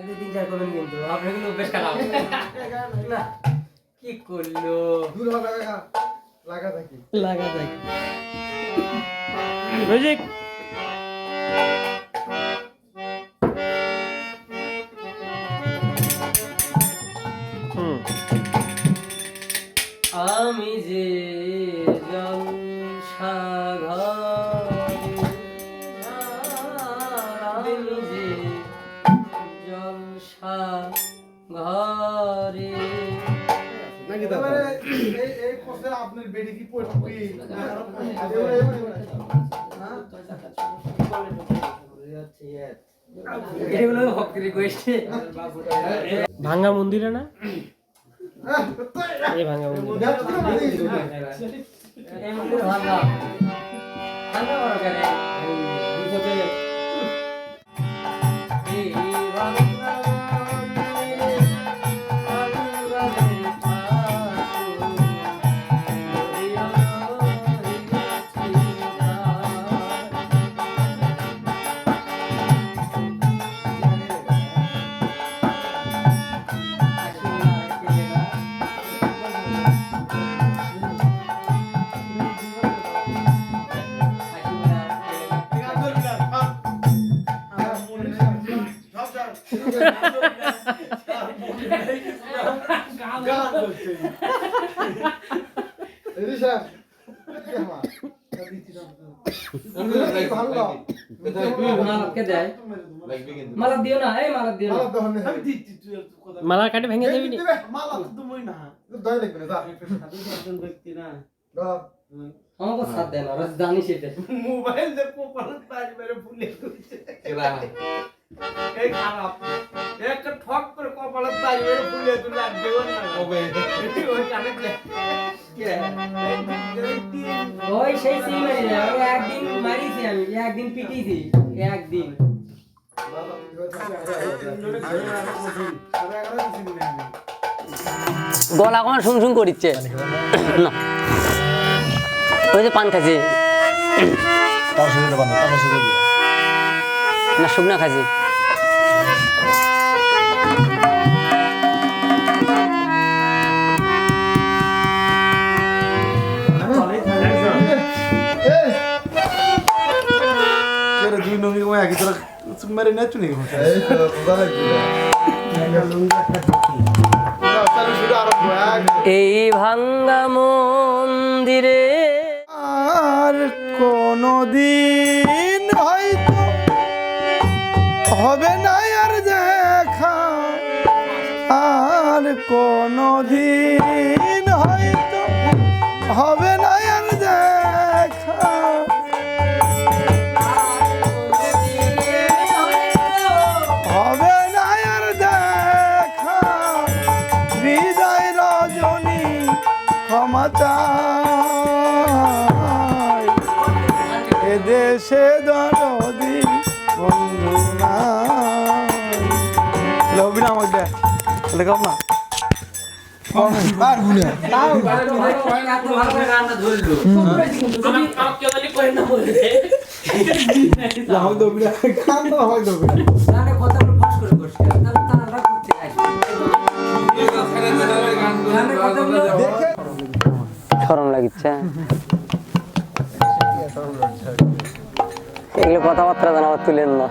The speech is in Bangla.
এক দুই তিন চার করবেন কিন্তু। আপনার কিন্তু অভ্যেস খারাপ। না। কি করল? দূর লাগা লাগা থাকি। লাগা মিউজিক আমি যে কোসে আপনার বেডি কি পড়বি? রিকোয়েস্ট ভাঙ্গা মন্দিরে না? এই ভাঙ্গা মন্দির। এই মন্দির লাগবে না সাধু সাধন ব্যক্তি না। দা আমাকে সাথ দেয় না ওরা জানি সেটা। মোবাইল দেখো পালন ভুলে একটা ঠক তুই লাগবে না কবে? ওই কানে ওই সেই সিল মারি না ওই একদিন মারিছি আমি একদিন পিটিছি একদিন। গলা আমার শুং শুং করিচ্ছে? না। ওই যে পান খাচ্ছি না শুকনা খাচ্ছি কি তোরা চুপ মারি না চুনি। এই ভাঙ্গা মন্দিরে আর কোনদিন হয়তো হবে না আর দেখা। আর কোনদিন হয়তো হবে ক্ষমা চাই এ দেশে দরদি বন্ধু নাই। লবি না। আমাকে লেখাও না। পারব এগুলো কথাবার্তা জানা তুলেন না